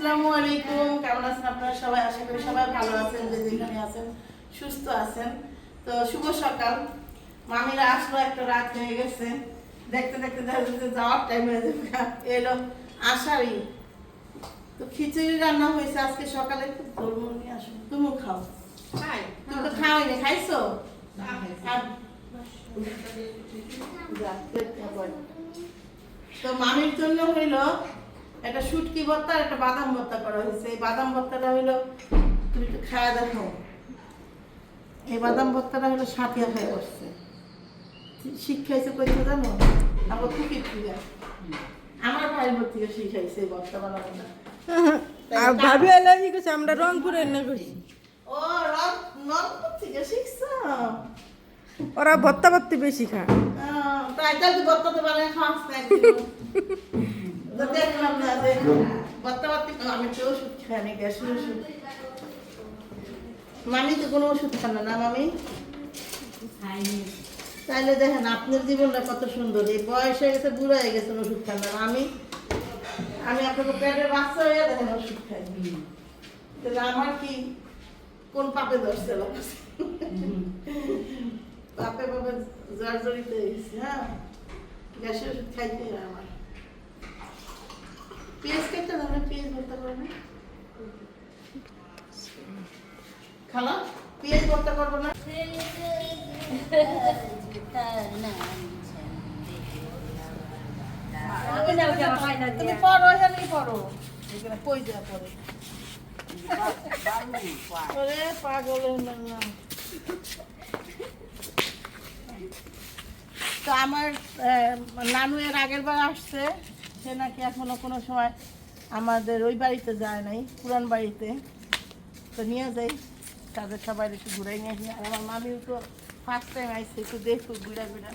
আসসালামু আলাইকুম। কেমন আছেন আপনারা সবাই? আশা করি সবাই ভালো আছেন যে যেখানে আছেন সুস্থ আছেন। তো শুভ সকাল। মামিরা আসলো একটা রাত হয়ে গেছে। দেখতে দেখতে দেখা যাচ্ছে যাওয়ার টাইম হয়ে যাবে। এলো আষাঢ়ি। তো খিচুড়ি রান্না হয়েছে আজকে সকালে। খুব নিয়ে আসো। তুমিও খাও। তুমি তো খাওয়াই না খাইছো। তো মামির জন্য হইল একটা শুটকি ভর্তা আর একটা বাদাম ভর্তা করা হয়েছে। এই বাদাম ভর্তাটা হইল তুমি একটু খায়া দেখো। এই বাদাম ভর্তাটা হলো সাথিয়া খাই বসছে। শিক্ষাইছে কইছে জানো? আমার কুকির থেকে আমার ভাইয়ের ভর্তি শিখাইছে এই ভর্তা বানানোটা আর ভাবি হলো আমরা রংপুরের না ও রং রংপুর থেকে শিখছো? ওরা ভত্তা ভত্তি বেশি খায়। তাই বানায় একদিন তো দেখলাম না যে ভর্তি আমি তো ওষুধ খাই না গ্যাসের ওষুধ। মামি তো কোনো ওষুধ খান না না মামি? তাইলে দেখেন আপনার জীবনটা কত সুন্দর। এই বয়স হয়ে গেছে বুড়ো হয়ে গেছেন ওষুধ খান না। আমি আমি আপনাকে পেটের বাচ্চা হয়ে দেখেন ওষুধ খাই। তাহলে আমার কি কোন পাপে ছিল পাপে বাপে জর্জরিত হয়ে হ্যাঁ? গ্যাসের ওষুধ খাইতে আমার। পেঁয়াজ কেটে দাও না পেঁয়াজ ভর্তা করো না খালা পেঁয়াজ ভর্তা করব না তুমি পড়ো এখানেই পড়ো কই দেওয়া পড়ে পাগলের নাম তো আমার নানু এর আগের বার আসছে সে নাকি এখনও কোনো সময় আমাদের ওই বাড়িতে যায় নাই, পুরান বাড়িতে। তো নিয়ে যাই, তাদের সবাই একটু ঘুরাই নিয়ে আসি। আর আমার মামিও তো ফার্স্ট টাইম আইসে একটু দেখুক ঘুরা ঘুরা।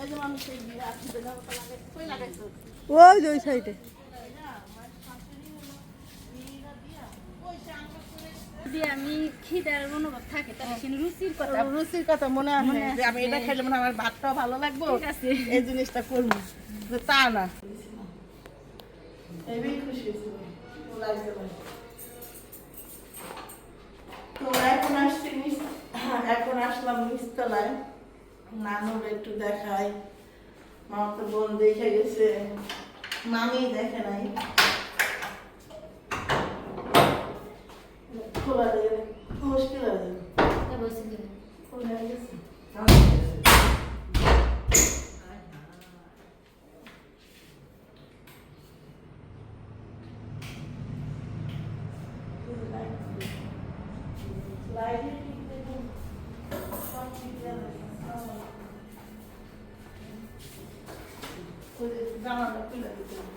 ওই যে মানুষ আসছে ওই সাইডে যদি আমি খিদার অনুভব থাকে তাহলে কিন্তু রুচির কথা। রুচির কথা মনে হয় যে আমি এটা আছে। মনে আমার ভাতটাও ভালো লাগবে। এই জিনিসটা করব। যে তা না। এবি খুশি হয়েছিল ওলা আসতে পারে। তো এখন আসছি এখন আসলাম নিচতলায়। নানুর একটু দেখাই। মামা তো বোন দেখে গেছে। মামি দেখে নাই খোলা দিয়ে মুশকিল আছে খোলা গেছে লাইটে ঠিক দেখুন সব ঠিক আছে ওই যে জামাটা খুলে দিতে হবে।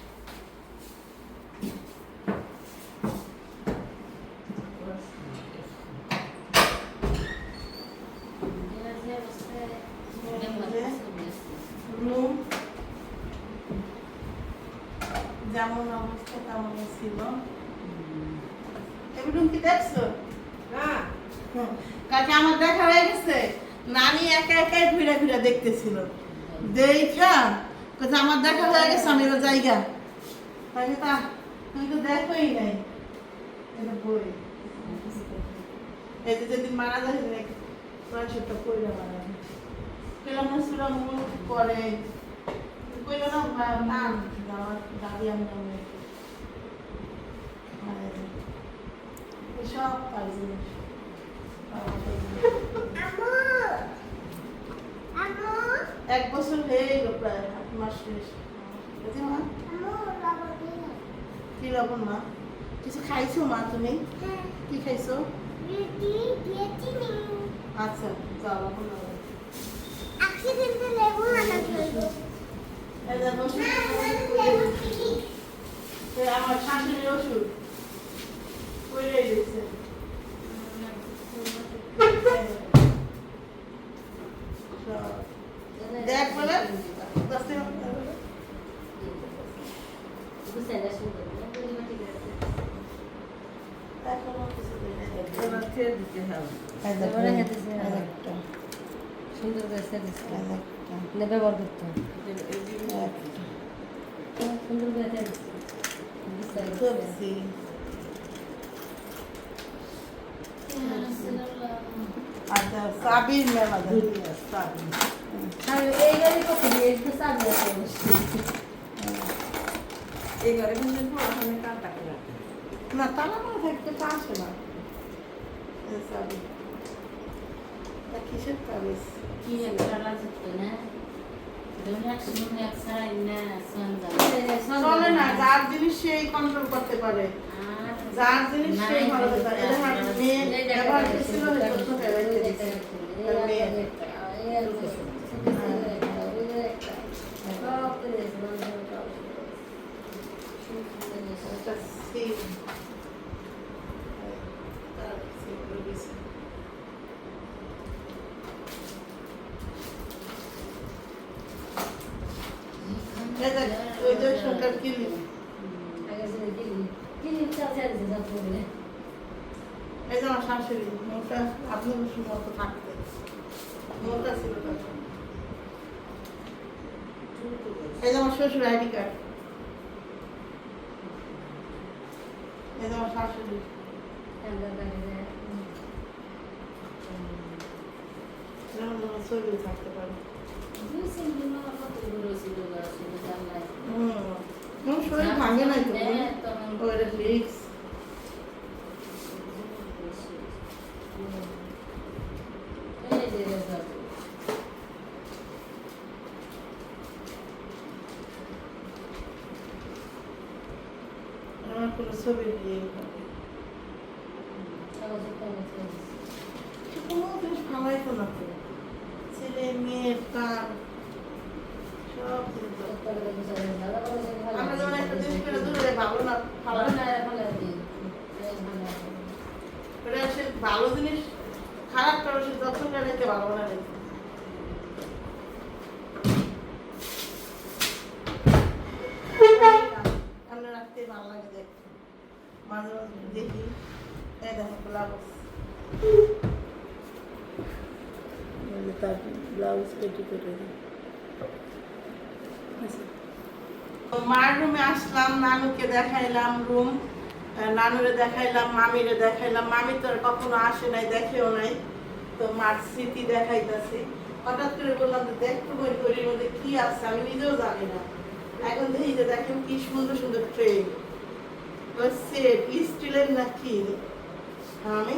রুম যেমন অবস্থা তেমনই ছিল। এই কি দেখছ? হ্যাঁ। কালকে আমার দেখা হয়ে গেছে। নানি একা একাই ঘুরে ঘুরে দেখতেছিল। দেখা কোথা আমার দেখা হয়ে গেছে, আমি এবার জায়গা। তাহলে তা, তুমি তো দেখোই নাই। এটা বই। এই যে যেদিন মারা যায় পয়সাটা কইরা মারা মূল করে কইলো না। সব জিনিস এক বছর হয়ে গেল প্রায় আট মাস শেষ। মা? কি? লবণ মা? কিছু খাইছো মা তুমি? কি খাইছো? আচ্ছা যাও লবণ আমার শাশুড়ির ওষুধ কইরে দিচ্ছে দেখ বলে দশ টাকা বলে। এখনো কিছু দেয় নাই। এবার ছেড়ে দিতে হবে এই দেখো, এবারে এই খেতে দিছে। একটা, সুন্দর করে সেদিস এই একটা, ব্যবহার করতে হবে। সুন্দর করে সবজি আচ্ছা সাবির ম্যাম আছে সাবির এই গাড়ি কত আছে এই কিন্তু ওখানে কাটা করে না তালা না থাকতে তো আসে না সাবির তা কিসের তাবিজ কি একটা লাগতো না চলে না যার জিনিস সেই কন্ট্রোল করতে পারে। যার জিনিস সেই ভালো করতে পারে। মেয়ে ব্যবহার করছিল হয়তো তো ফেলে দিয়েছে তার মেয়ে একটা সিম তার সিম করে দিয়েছে। এই যে আমার শাশুড়ি মোটা আপনার মতো থাকতে। মোটা ছিল তখন এই যে আমার শ্বশুর আইডি কার্ড। এই আমার শাশুড়ি। থাকতে পারে। শরীর ভাঙে নাই তো ওইটা ফিক্স আমার কোনো ছবি দিয়ে কোনো জিনিস ভালোই তো না জিনিস করে দূরে যত্ন করে রেখে ভালো না রেখে রাখতে ভালো লাগে দেখতে মাঝে মাঝে দেখি। এই দেখো তার ব্লাউজ কেটে কেটে মার রুমে আসলাম নানুকে দেখাইলাম রুম নানুরে দেখাইলাম মামিরে দেখাইলাম। মামি তো আর কখনো আসে নাই দেখেও নাই। তো মার স্মৃতি দেখাইতেছি। হঠাৎ করে বললাম যে দেখতো বই ঘড়ির মধ্যে কি আছে? আমি নিজেও জানি না। এখন দেখি যে দেখেন কি সুন্দর সুন্দর ট্রেন সেট স্টিলের না কি? আমি?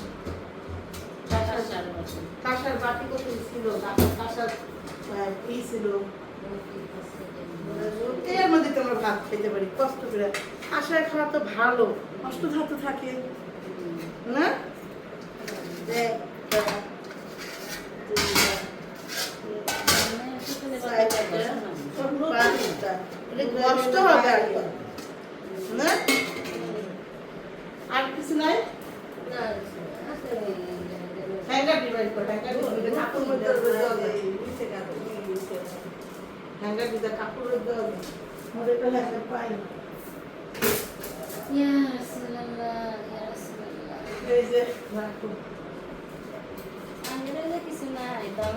কাঁসার বাটি কত ছিল? কাঁসার ই ছিল। এর মধ্যে তো আমরা ভাত খেতে পারি, কষ্ট করে। আশায় খাওয়া তো ভালো, কষ্ট ধাতু থাকে। না দেখ, দাদা, দুইটা, পাঁচটা। এটা কষ্ট হবে আর কি। না আর কিছু নাই হ্যাঙ্গার ডিভাইড কর হ্যাঙ্গার ডিভাইড কাপড় মধ্যে দেওয়া যায় নিচে কাপড় নিচে হ্যাঙ্গার দিতে কাপড় দেওয়া যায় মোদের তো হ্যাঙ্গার পাই না। এই যে রাখো কিছু নাই তো আমি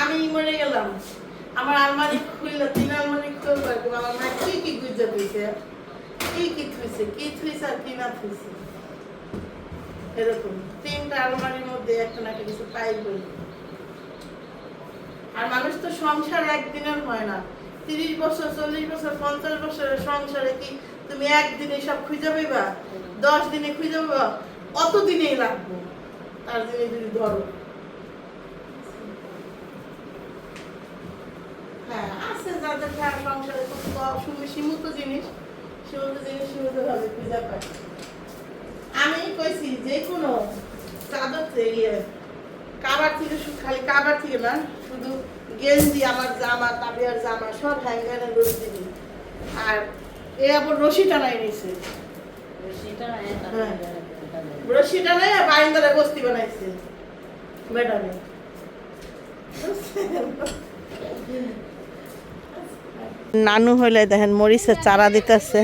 আমি মরে গেলাম আমার আলমারি খুললে তিন আলমারি খুলবো আমার মা কি কি কি কি থুইছে কি থুইছে আর কি না থুইছে এরকম তিনটা আলমারির মধ্যে একটা কিছু পাই বলি আর মানুষ তো সংসার একদিনের হয় না। তিরিশ বছর, চল্লিশ বছর, পঞ্চাশ বছরের সংসারে কি? তুমি একদিনে সব খুঁজে পাইবা? দশ দিনে খুঁজে পাবা অত দিনেই লাগবো। তার দিনে যদি ধরো। হ্যাঁ আছে যাদের হ্যাঁ সংসারে খুব সীমিত জিনিস সীমিত জিনিস সীমিত ভাবে পায় আমি কইছি যে কোনো চাদর থেকে ইয়ে কাবার থেকে খালি কাবার থেকে না শুধু গেঞ্জি আমার জামা তাবিয়ার জামা সব হ্যাঙ্গারে রোজ দিবি আর এ আবার রশি টানাই নিছে। হ্যাঁ। রশি টানাই বাইন্দারে বস্তি বানাইছে। ম্যাডামে। নানু হইলে দেখেন মরিচের চারা দিতেছে।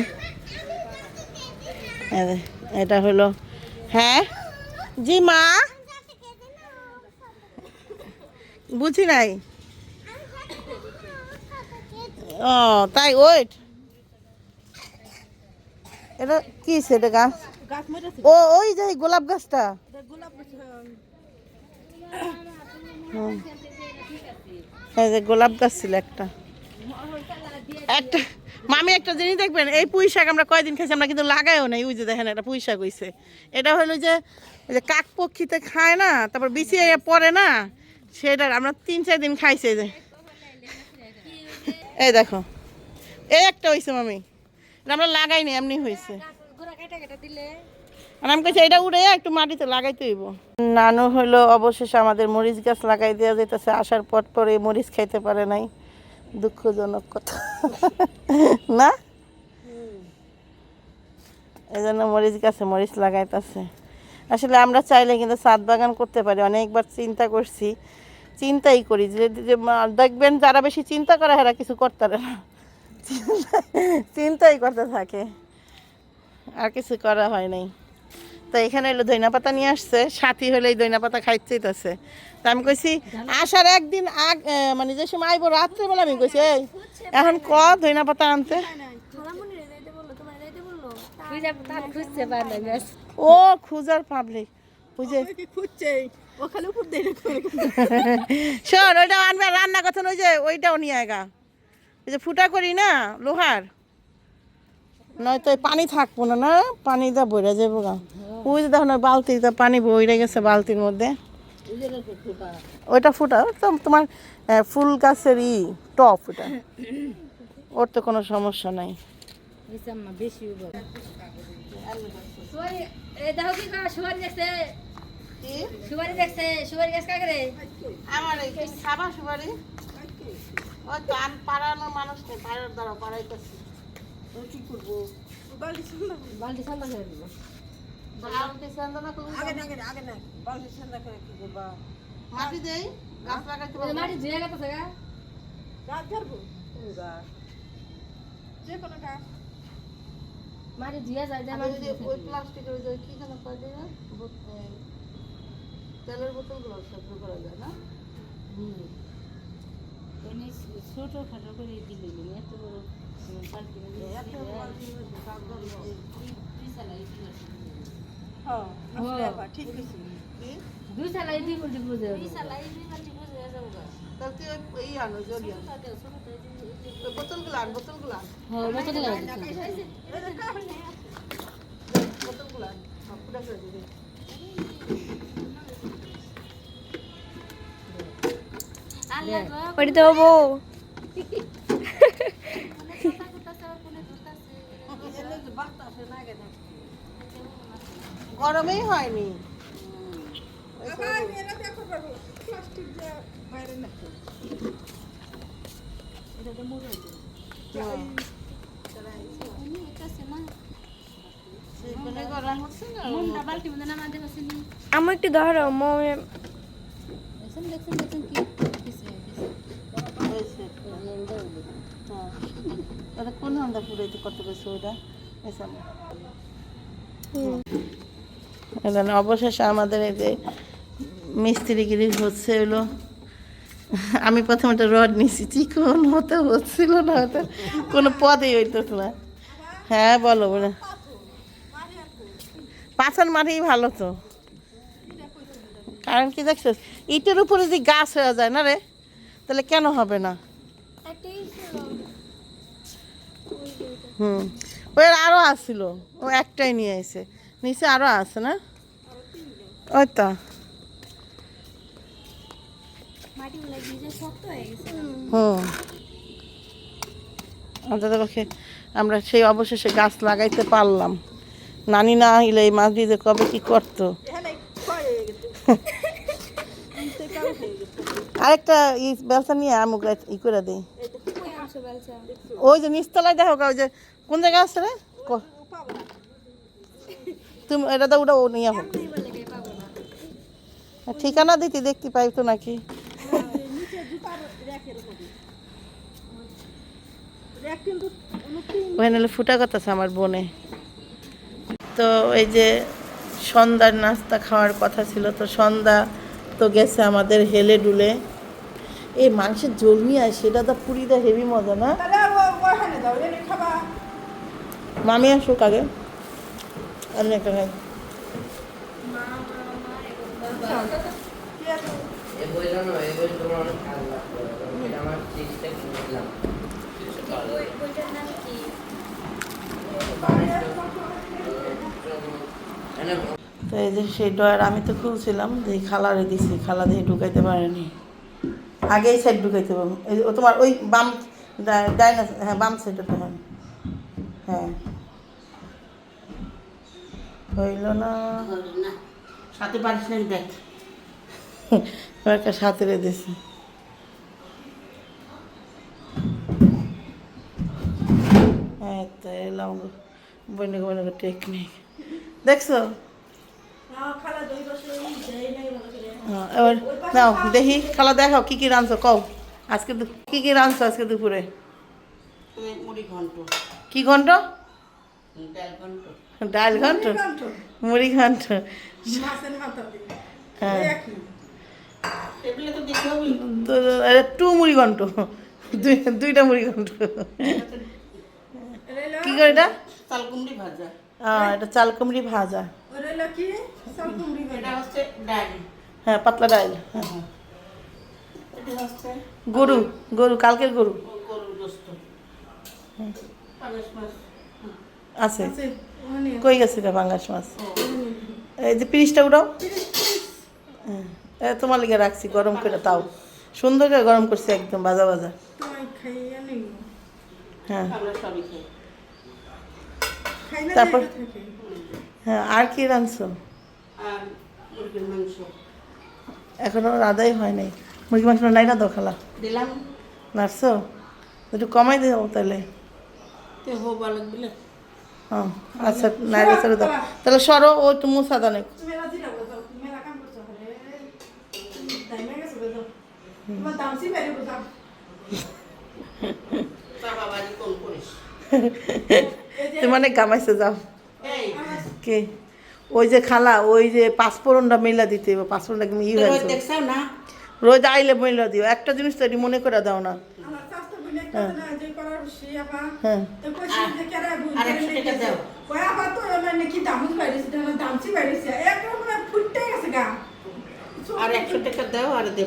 এটা হলো হ্যাঁ? জি মা? বুঝি নাই? ও, তাই, ওয়েট। এটা কি সেটা গাছ? ও ওই যে গোলাপ গাছটা। গোলাপ গাছ এই যে গোলাপ গাছ ছিল একটা। একটা মামি একটা জিনিস দেখবেন এই পুঁই শাক আমরা কয়দিন খাইছি আমরা কিন্তু লাগাইও নাই। ওই যে দেখেন এটা পুঁই শাক হইছে। এটা হলো যে ওই যে কাক পক্ষীতে খায় না তারপর বিছিয়ে পড়ে না সেটা আমরা তিন চার দিন খাইছি এই যে। এই দেখো এই একটা হইছে মামি। আমরা লাগাইনি এমনি হয়েছে আর আমি কাছে এটা উড়ে একটু মাটিতে লাগাইতে হইব। নানু হলো অবশেষে আমাদের মরিচ গাছ লাগাই দেওয়া যেতেছে আসার পর পরে মরিচ খাইতে পারে নাই। দুঃখজনক কথা। না? এই জন্য মরিচ গাছে মরিচ লাগাইতেছে। আসলে আমরা চাইলে কিন্তু ছাদ বাগান করতে পারি অনেকবার চিন্তা করছি। চিন্তাই করি যে যে দেখবেন যারা বেশি চিন্তা করে এরা কিছু করতে পারে না। চিন্তাই করতে থাকে। আর কিছু করা হয় নাই। তো এখানে হলো দইনা পাতা নিয়ে আসছে সাথী হলে এই দইনা পাতা খাইতে আছে তা আমি কইছি আসার একদিন আগ মানে যে সময় আইবো রাত্রেবেলা আমি কইছি এই এখন ক দইনা পাতা আনতে? ও খুঁজার পাবলিক বুঝে শোন ওইটা আনবে রান্না কথা ওই যে ওইটাও নিয়ে আয়গা ওই যে ফুটা করি না লোহার। নয়তো পানি থাকব না না? পানি দা বইরা যাব গা। ওই যে দেখো না বালতিতে পানি বইরে গেছে বালতির মধ্যে। ওইটা ফুটা তো তোমার ফুল গাছের ই টপ ওটা। ওর তো কোনো সমস্যা নাই। আমার তো পাড়ানোর মানুষ নেই পাড়ার দ্বারা পাড়াইতেছি। কি করব বালতি সন্ধ্যা বালতি সামনে করে দিব বালতি চন্দনা করব আগে না আগে না বালতি সন্ধ্যা করে কি করবা? মাটি দেই গাছ লাগাইতে পারব। মাটি ধুয়ে গেছে গা। গাছ ধরবো? গাছ? যে কোনো গাছ। মাটি ধুয়ে যায় যায় মাটি ওই ওই প্লাস্টিকের ওই কি যেন কয় তেলের বোতলগুলো করা যায় না? ছোট খাটো করে দিলে এত বড় বালতি হ্যাঁ আসলে আবার ঠিক দুই সালাই দুই বলতে বুঝে তাহলে এই আনো জলি আনো ওই বোতলগুলো আন হ্যাঁ মতো দিলাম বোতলগুলো আন সব ফুটা করে দিবি ওটি তো দেবো হয়নি। আমার একটু ধরো মমে। দেখছেন কি ওটা কোন হান্দা ফুটাইতে কত এখানে এখানে অবশেষে আমাদের এই যে মিস্ত্রিগিরি হচ্ছে হলো। আমি প্রথমে একটা রড নিয়েছি চিকন হতে হচ্ছিল না হতে কোনো পদেই হইতেছে না। হ্যাঁ বলো, বলে। পাথর মারি ভালো তো। কারণ কি দেখছিস ইটের উপরে যদি গাছ হয়ে যায় না রে? তাহলে কেন হবে না? হুম। ওই আরও আসছিল ও একটাই নিয়ে এসে নিচে আরও আছে না? ওই তো হয়ে হুম অন্তত পক্ষে আমরা সেই অবশেষে গাছ লাগাইতে পারলাম। নানি না হইলে এই মাছ দিয়ে কবে কি করতো? আরেকটা ই ব্যবসা নিয়ে আমুক ই করে দিই ওই যে নিচতলায় দেখো ওই যে কোন জায়গায় আছে রে? তুমি এটা তো ওটা ও নিয়ে হোক ঠিকানা দিতে দেখতে পাই তো নাকি। ওখানে ফুটা করতেছে আমার বোনে। তো এই যে সন্ধ্যার নাস্তা খাওয়ার কথা ছিল তো সন্ধ্যা তো গেছে আমাদের হেলে ডুলে। এই মাংসের জলমি হয় সেটা তো পুরিটা হেভি মজা না? মামি আসুক আগে। আমি একটা খাই তোমার তো এই যে সেই ডয়ার আমি তো খুলছিলাম যে খালারে দিছি খালা দিয়ে ঢুকাইতে পারেনি। আগে এই সাইড ঢুকাইতে পারব। তোমার ওই বাম ডাইনা হ্যাঁ বাম সাইডে তো হ্যাঁ হ্যাঁ। হইল না। সাথে পারিস দেখ। ও একটা দিছি হ্যাঁ এলাম টেকনিক দেখছ। হ্যাঁ, এবার নাও দেখি খালা দেখাও কি কি রাঁধছো কও। আজকে কি কি রাঁধছো আজকে দুপুরে? কি ঘন্ট? ডাল ঘন্ট মুড়ি ঘন্ট। হ্যাঁ। টু মুড়ি ঘন্ট দুই দুইটা মুড়ি ঘন্ট কি করে এটা? চাল কুমড়ি ভাজা। আহ, এটা চাল কুমড়ি ভাজা। হ্যাঁ পাতলা ডাল। হ্যাঁ। এটা হচ্ছে গরু গরু কালকের গরু। মাছ। আছে। কই গেছে গা পাঙ্গাস মাছ? এই যে পিরিশটা উড়াও। হ্যাঁ এ, তোমার লিগে রাখছি গরম করে তাও সুন্দর করে গরম করছি একদম বাজা বাজা হ্যাঁ। আমরা সবই খাই। খাই না তারপর? হ্যাঁ আর কি রাঁধছো? আর মুরগির মাংস। এখনও রাধাই হয় নাই। মুরগি মাংস নাই না খালা। দিলাম। নাড়ছো? একটু কমাই দেবো তাহলে। আচ্ছা নাইলে ছেড়ে দাও। তাহলে সরো ও করিস। এই যে তুই মানে কামাইছে যাও। কে? ওই যে খালা ওই যে পাঁচফোড়নটা মেলা দিতে হবে পাঁচফোড়নটা কি ই তোর হয়েছে? রোজ আইলে মেলা দিও একটা জিনিস তো মনে করে দাও না। হ্যাঁ। আর একশো টাকা দাও।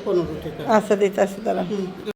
পনেরো টাকা। আচ্ছা দিতে আসি তারা